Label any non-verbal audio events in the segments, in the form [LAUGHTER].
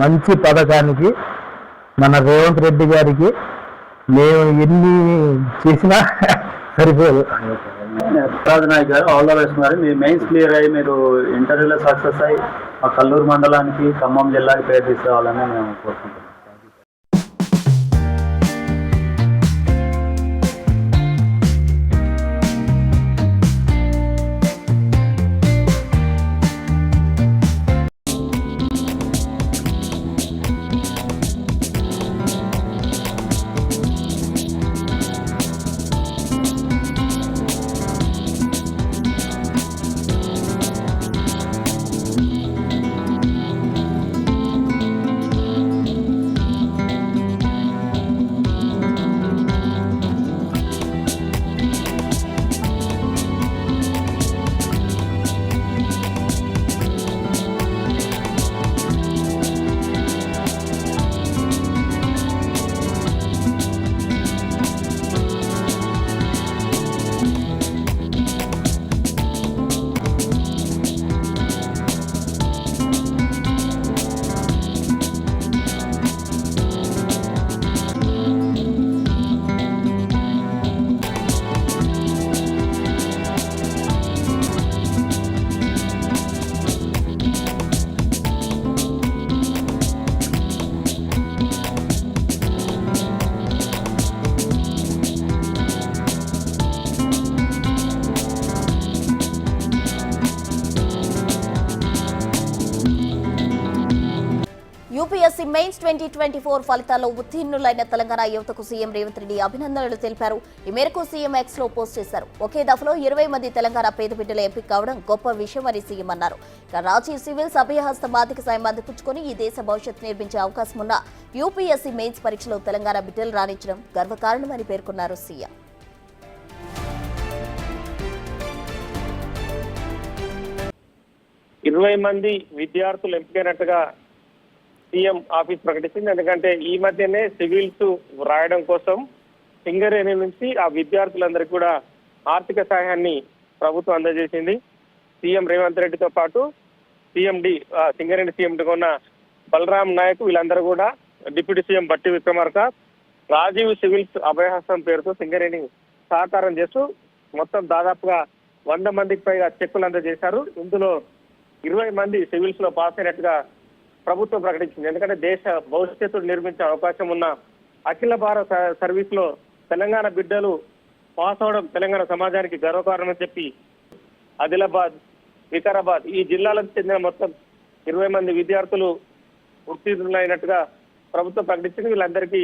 మంచి పథకానికి మన రేవంత్ రెడ్డి గారికి మేము ఎన్ని చేసినా [LAUGHS] సరిపోదు. రాజు నాయక్ గారు ఆల్ ద బెస్ట్ మరి. మీ మెయిన్స్ క్లియర్ అయ్యి మీరు ఇంటర్వ్యూలో సక్సెస్ అయ్యి మా కల్లూరు మండలానికి ఖమ్మం జిల్లాకి పేరు తీసుకురావాలని మేము కోరుకుంటున్నాం. మెయిన్స్ ట్వంటీ ట్వంటీ ఫోర్ ఫలితాల్లో ఉత్తీర్ణులైన తెలంగాణ యువతకు సీఎం రేవంత్ రెడ్డి అభినందనలు తెలిపారు. ఈ మేరకు సీఎం ఎక్స్లో పోస్ట్ చేశారు. ఒకే దఫలో ఇరవై మంది తెలంగాణ పేద బిడ్డల ఎంపిక కావడం గొప్ప విషయం అని సీఎం అన్నారు. రాజీ రాజీవ్ సివిల్స్ అభయహస్తం ఆర్థిక సాయం అందిపుచ్చుకొని ఈ దేశ భవిష్యత్తు నిర్మించే అవకాశం ఉన్న యూపీఎస్సీ మెయిన్స్ పరీక్షలో తెలంగాణ బిడ్డలు రాణించడం గర్వకారణమని పేర్కొన్నారు సీఎం. ఇరవై మంది విద్యార్థులు ఎంపికైనట్టుగా సీఎం ఆఫీస్ ప్రకటించింది. ఎందుకంటే ఈ మధ్యనే సివిల్స్ రాయడం కోసం సింగరేణి నుంచి ఆ విద్యార్థులందరికీ కూడా ఆర్థిక సహాయాన్ని ప్రభుత్వం అందజేసింది. సీఎం రేవంత్ రెడ్డితో పాటు సీఎండి సింగరేణి సీఎండిగా ఉన్న బలరాం నాయక్ వీళ్ళందరూ కూడా డిప్యూటీ సీఎం బట్టి విక్రమార్క రాజీవ్ సివిల్స్ అభయహస్తం పేరుతో సింగరేణి సహకారం చేస్తూ మొత్తం దాదాపుగా వంద మందికి పైగా చెక్కులు అందజేశారు. ఇందులో ఇరవై మంది సివిల్స్లో పాస్ అయినట్టుగా ప్రభుత్వం ప్రకటించింది. ఎందుకంటే దేశ భవిష్యత్తు నిర్మించే అవకాశం ఉన్న అఖిల భారత సర్వీస్లో తెలంగాణ బిడ్డలు పాస్ అవడం తెలంగాణ సమాజానికి గర్వకారణమని చెప్పి ఆదిలాబాద్ వికారాబాద్ ఈ జిల్లాలకు చెందిన మొత్తం ఇరవై మంది విద్యార్థులు ఉత్తీర్ణులైనట్టుగా ప్రభుత్వం ప్రకటించింది. వీళ్ళందరికీ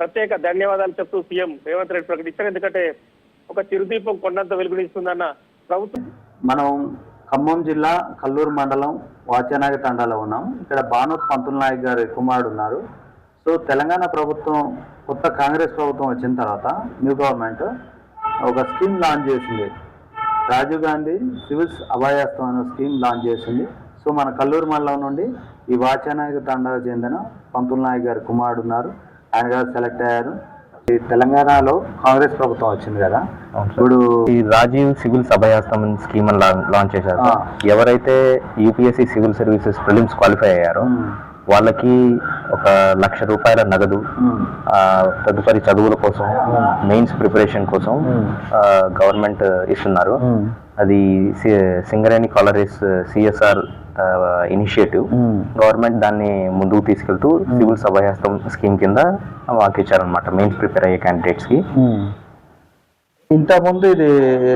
ప్రత్యేక ధన్యవాదాలు చెప్తూ సీఎం రేవంత్ రెడ్డి ప్రకటించారు. ఎందుకంటే ఒక చిరుదీపం కొండంత వెలుగునిస్తుందన్న ప్రభుత్వం మనం ఖమ్మం జిల్లా కల్లూరు మండలం వాచనాగ తండాలో ఉన్నాం. ఇక్కడ భానుత్ పంతుల్ నాయక్ గారి కుమారుడు ఉన్నారు. సో తెలంగాణ ప్రభుత్వం కొత్త కాంగ్రెస్ ప్రభుత్వం వచ్చిన తర్వాత న్యూ గవర్నమెంట్ ఒక స్కీమ్ లాంచ్ చేసింది. రాజీవ్ గాంధీ సివిల్స్ అభయాస్తం అనే స్కీమ్ లాంచ్ చేసింది. సో మన కల్లూరు మండలం నుండి ఈ వాచనాయక తండాకు చెందిన పంతుల్ నాయక్ గారి కుమారుడు ఉన్నారు. ఆయన గారు సెలెక్ట్ అయ్యారు. తెలంగాణలో కాంగ్రెస్ ప్రభుత్వం వచ్చింది కదా. ఇప్పుడు ఈ రాజీవ్ సివిల్ అభయాస్తం స్కీమ్ లాంచ్ చేశారు. ఎవరైతే UPSC civil services prelims qualify అయ్యారో. వాళ్ళకి ఒక లక్ష రూపాయల నగదు తదుపరి చదువుల కోసం మెయిన్స్ ప్రిపరేషన్ కోసం గవర్నమెంట్ ఇస్తున్నారు. అది Singareni collieries CSR initiative. Government దాన్ని ముందుకు తీసుకెళ్తూ సివిల్ అభయాస్తం స్కీమ్ కింద మాకు ఇచ్చారనమాట మెయిన్స్ ప్రిపేర్ అయ్యే candidates కి. ఇంతకుముందు ఇది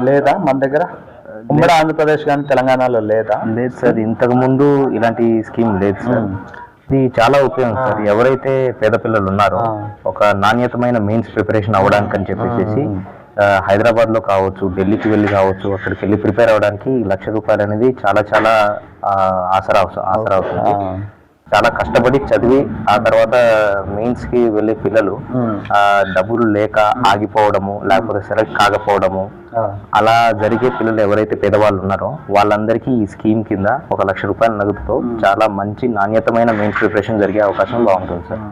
లేదా మన దగ్గర? ఉమ్మడి ఆంధ్రప్రదేశ్ కానీ తెలంగాణలో లేదా? లేదు సార్ ఇంతకు ముందు ఇలాంటి స్కీమ్ లేదు సార్. ఇది చాలా ఉపయోగం సార్. ఎవరైతే పేద పిల్లలు ఉన్నారో. ఒక నాణ్యతమైన మెయిన్స్ ప్రిపరేషన్ అవ్వడానికి అని చెప్పేసి హైదరాబాద్లో కావచ్చు ఢిల్లీకి వెళ్ళి కావచ్చు అక్కడికి వెళ్ళి ప్రిపేర్ అవ్వడానికి లక్ష రూపాయలు అనేది చాలా చాలా ఆసరా ఆసరా అవుతుంది. చాలా కష్టపడి చదివి ఆ తర్వాత మెయిన్స్కి వెళ్ళే పిల్లలు. ఆ డబ్బులు లేక ఆగిపోవడము లేకపోతే సెలెక్ట్ కాకపోవడము. అలా జరిగే పిల్లలు ఎవరైతే పేదవాళ్ళు ఉన్నారో వాళ్ళందరికీ ఈ స్కీమ్ కింద ఒక లక్ష రూపాయల నగదుతో చాలా మంచి నాణ్యతమైన మెయిన్ ప్రిపరేషన్ జరిగే అవకాశం బాగుంటుంది సార్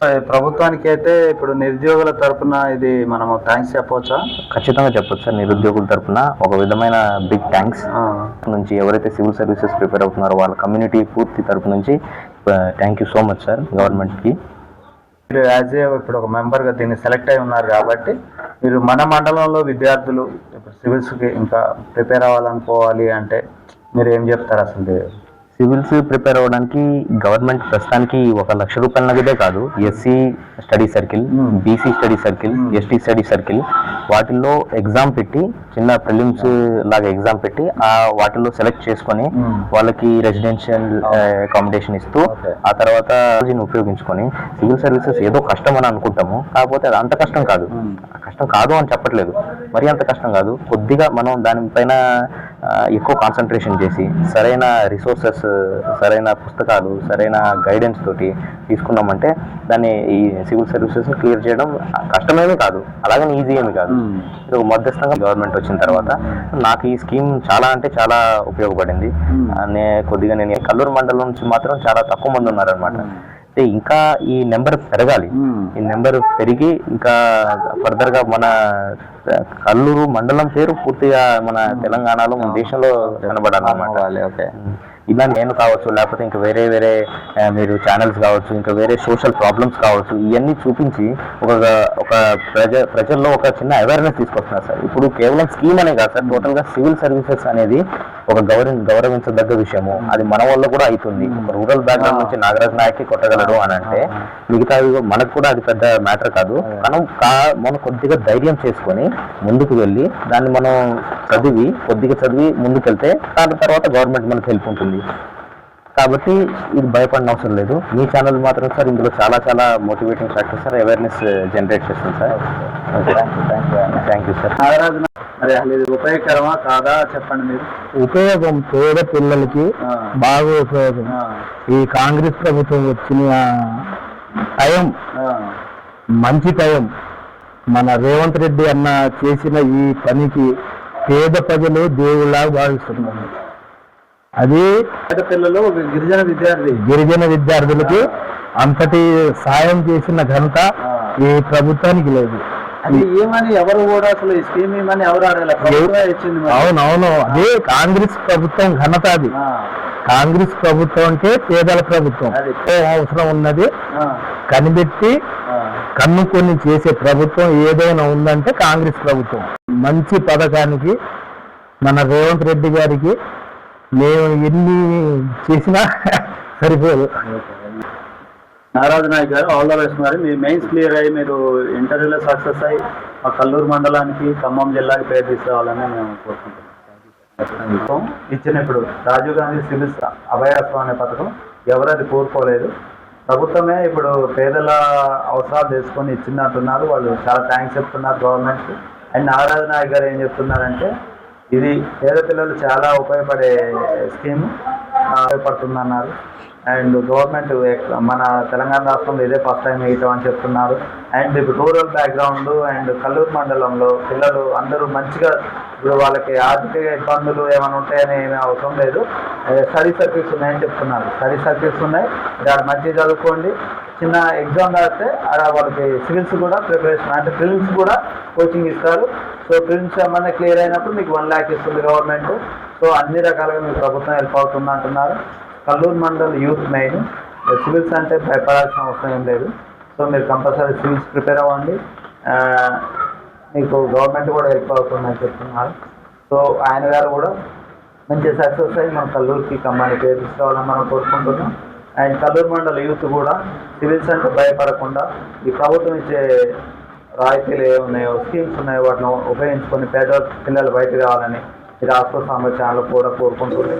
ప్రభుత్వానికి అయితే ఇప్పుడు నిరుద్యోగుల తరపున ఇది మనము థ్యాంక్స్ చెప్పవచ్చా? ఖచ్చితంగా చెప్పొచ్చు సార్. నిరుద్యోగుల తరపున ఒక విధమైన బిగ్ థ్యాంక్స్ నుంచి ఎవరైతే సివిల్ సర్వీసెస్ ప్రిపేర్ అవుతున్నారో వాళ్ళ కమ్యూనిటీ పూర్తి తరపు నుంచి thank you so much sir గవర్నమెంట్కి. మీరు యాజ్ ఏ ఇప్పుడు ఒక మెంబర్గా దీన్ని సెలెక్ట్ అయి ఉన్నారు కాబట్టి మీరు మన మండలంలో విద్యార్థులు ఇప్పుడు సివిల్స్కి ఇంకా ప్రిపేర్ అవ్వాలనుకోవాలి అంటే మీరు ఏం చెప్తారు అసలు? సివిల్స్ ప్రిపేర్ అవ్వడానికి గవర్నమెంట్ ప్రస్తుతానికి ఒక లక్ష రూపాయల నగదే కాదు SC study circle Hmm. BC study circle Hmm. ST study circle వాటిల్లో ఎగ్జామ్ పెట్టి చిన్న ప్రిలిమ్స్ లాగా ఎగ్జామ్ పెట్టి ఆ వాటిల్లో సెలెక్ట్ చేసుకొని Hmm. వాళ్ళకి రెసిడెన్షియల్ అకామిడేషన్ ఇస్తూ. ఆ తర్వాత ఉపయోగించుకొని సివిల్ సర్వీసెస్ ఏదో కష్టం అని అనుకుంటాము కాకపోతే అది అంత కష్టం కాదు Hmm. కష్టం కాదు అని చెప్పట్లేదు మరి అంత కష్టం కాదు కొద్దిగా మనం దానిపైన ఎక్కువ కాన్సన్ట్రేషన్ చేసి సరైన రిసోర్సెస్ సరైన పుస్తకాలు సరైన గైడెన్స్ తోటి తీసుకున్నామంటే దాన్ని ఈ సివిల్ సర్వీసెస్ క్లియర్ చేయడం కష్టమేమీ కాదు. అలాగని ఈజీ ఏమి కాదు. ఇది ఒక మధ్యస్థంగా గవర్నమెంట్ వచ్చిన తర్వాత నాకు ఈ స్కీమ్ చాలా అంటే చాలా ఉపయోగపడింది. నే కొద్దిగా నేను కల్లూరు మండలం నుంచి మాత్రం చాలా తక్కువ మంది ఉన్నారనమాట ఇంకా ఈ నెంబర్ పెరగాలి. ఈ నెంబర్ పెరిగి ఇంకా ఫర్దర్గా మన కల్లూరు మండలం పేరు పూర్తిగా మన తెలంగాణలో మన దేశంలో కనబడాలన్నమాట. ఇలా నేను కావచ్చు లేకపోతే ఇంకా వేరే వేరే మీరు ఛానల్స్ కావచ్చు ఇంకా వేరే సోషల్ ప్రాబ్లమ్స్ కావచ్చు ఇవన్నీ చూపించి ఒక ఒక ప్రజ ప్రజల్లో ఒక చిన్న అవేర్నెస్ తీసుకొస్తున్నారు సార్. ఇప్పుడు కేవలం స్కీమ్ అనే కాదు సార్ టోటల్గా సివిల్ సర్వీసెస్ అనేది ఒక గౌరవ గౌరవించదగ్గ విషయము. అది మన వల్ల కూడా అవుతుంది రూరల్ బ్యాక్గ్రౌండ్ నుంచి నాగరాజ్ నాయక్ కొట్టగలడు అని అంటే మిగతా మనకు కూడా అది పెద్ద మ్యాటర్ కాదు. మనం కా మనం కొద్దిగా ధైర్యం చేసుకొని ముందుకు వెళ్ళి దాన్ని మనం చదివి కొద్దిగా చదివి ముందుకెళ్తే దాని తర్వాత గవర్నమెంట్ మనకు హెల్ప్ ఉంటుంది. కాబట్టి ఇది భయపడిన అవసరం లేదు. మీ ఛానల్ మాత్రం సార్ ఇందులో చాలా చాలా motivating factor sir. Awareness generate చేస్తుంది సార్. థ్యాంక్ యూ సార్ ఉపయోగకరమా కాదా? చెప్పండి మీరు. ఉపయోగం పేద పిల్లలకి. బాగా ఉపయోగం. ఈ కాంగ్రెస్ ప్రభుత్వం వచ్చిన టైం మంచి టైం. మన రేవంత్ రెడ్డి అన్న చేసిన ఈ పనికి పేద ప్రజలు దేవుళ్ళ భావిస్తున్నారు. అది పిల్లలు ఒక గిరిజన విద్యార్థి. గిరిజన విద్యార్థులకి అంతటి సాయం చేసిన ఘనత. ఈ ప్రభుత్వానికి లేదు. ఏమని ఎవరు కూడా అసలు ఈ స్కీమ్ ఏమని ఎవరు. అవునవును. అదే కాంగ్రెస్ ప్రభుత్వం ఘనత అది. కాంగ్రెస్ ప్రభుత్వం అంటే పేదల ప్రభుత్వం. అవసరం ఉన్నది. కనిపెట్టి కన్నుకొని చేసే ప్రభుత్వం ఏదైనా ఉందంటే కాంగ్రెస్ ప్రభుత్వం. మంచి పథకానికి మన రేవంత్ రెడ్డి గారికి మేము ఎన్ని చేసినా సరిపోదు. నారాజు నాయక్ గారు ఆల్ ద బెస్ట్ మరి. మీ మెయిన్స్ క్లియర్ అయ్యి మీరు ఇంటర్వ్యూలో సక్సెస్ అయ్యి మా కల్లూరు మండలానికి ఖమ్మం జిల్లాకి పేరు తీసుకురావాలని మేము కోరుకుంటున్నాం. ఇచ్చిన ఇప్పుడు రాజీవ్ గాంధీ సివిల్స్ అభయాస్వం అనే పథకం ఎవరు అది కోరుకోలేదు. ప్రభుత్వమే ఇప్పుడు పేదల అవసరాలు తెలుసుకొని ఇచ్చినట్టున్నారు. వాళ్ళు చాలా థ్యాంక్స్ చెప్తున్నారు గవర్నమెంట్కి అండ్ నారాజు నాయక్ గారు ఏం చెప్తున్నారంటే ఇది పేద పిల్లలు చాలా ఉపయోగపడే స్కీమ్. ఉపయోగపడుతుందన్నారు. అండ్ గవర్నమెంట్ మన తెలంగాణ రాష్ట్రంలో ఇదే ఫస్ట్ టైం వేయటం అని చెప్తున్నారు. అండ్ ఇప్పుడు రూరల్ బ్యాక్గ్రౌండ్ అండ్ కల్లూరు మండలంలో పిల్లలు అందరూ మంచిగా ఇప్పుడు వాళ్ళకి ఆర్థిక ఇబ్బందులు ఏమైనా ఉంటాయని ఏమీ అవసరం లేదు. స్టడీ సర్కిల్స్ ఉన్నాయని చెప్తున్నారు. స్టడీ సర్కిల్స్ ఉన్నాయి. దాన్ని మంచిగా చదువుకోండి. చిన్న ఎగ్జామ్ రాస్తే అక్కడ వాళ్ళకి సివిల్స్ కూడా ప్రిపరేషన్ అంటే ప్రిలిమ్స్ కూడా కోచింగ్ ఇస్తారు. సో ప్రిలిమ్స్ ఏమైనా క్లియర్ అయినప్పుడు మీకు వన్ ల్యాక్ ఇస్తుంది గవర్నమెంట్ సో అన్ని రకాలుగా మీకు ప్రభుత్వం హెల్ప్ అవుతుంది అంటున్నారు. Kalluru mandal youth main civils అంటే భయపడాల్సిన అవసరం ఏం లేదు. సో మీరు కంపల్సరీ సివిల్స్ ప్రిపేర్ అవ్వండి. మీకు గవర్నమెంట్ కూడా హెల్ప్ అవుతుందని చెప్తున్నారు. సో ఆయన గారు కూడా మంచి సక్సెస్ అయ్యి మన కల్లూరుకి ఖమ్మానికి పేరు తీసుకురావాలని మనం కోరుకుంటున్నాం. అండ్ కల్లూరు మండల యూత్ కూడా సివిల్స్ అంటే భయపడకుండా ఈ ప్రభుత్వం ఇచ్చే రాయితీలు ఏ ఉన్నాయో స్కీమ్స్ ఉన్నాయో వాటిని ఉపయోగించుకొని పేద పిల్లలు బయటకు రావాలని ఈ ఆత్మ సామర్థ్యాలు కూడా కోరుకుంటుంది.